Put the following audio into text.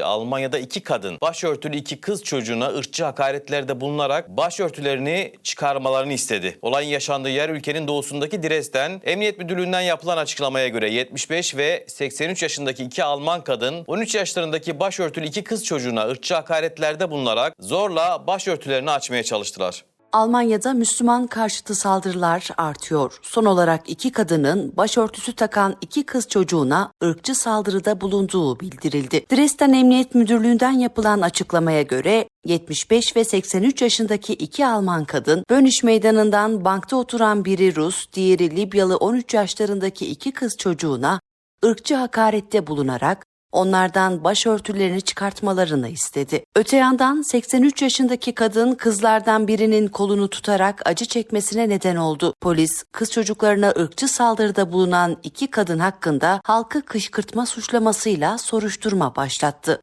Almanya'da iki kadın başörtülü iki kız çocuğuna ırkçı hakaretlerde bulunarak başörtülerini çıkarmalarını istedi. Olayın yaşandığı yer ülkenin doğusundaki Dresden. Emniyet Müdürlüğü'nden yapılan açıklamaya göre 75 ve 83 yaşındaki iki Alman kadın 13 yaşlarındaki başörtülü iki kız çocuğuna ırkçı hakaretlerde bulunarak zorla başörtülerini açmaya çalıştılar. Almanya'da Müslüman karşıtı saldırılar artıyor. Son olarak iki kadının başörtüsü takan iki kız çocuğuna ırkçı saldırıda bulunduğu bildirildi. Dresden Emniyet Müdürlüğü'nden yapılan açıklamaya göre 75 ve 83 yaşındaki iki Alman kadın Bönüş Meydanı'ndan bankta oturan biri Rus, diğeri Libyalı 13 yaşlarındaki iki kız çocuğuna ırkçı hakarette bulunarak onlardan başörtülerini çıkartmalarını istedi. Öte yandan 83 yaşındaki kadın kızlardan birinin kolunu tutarak acı çekmesine neden oldu. Polis kız çocuklarına ırkçı saldırıda bulunan iki kadın hakkında halkı kışkırtma suçlamasıyla soruşturma başlattı.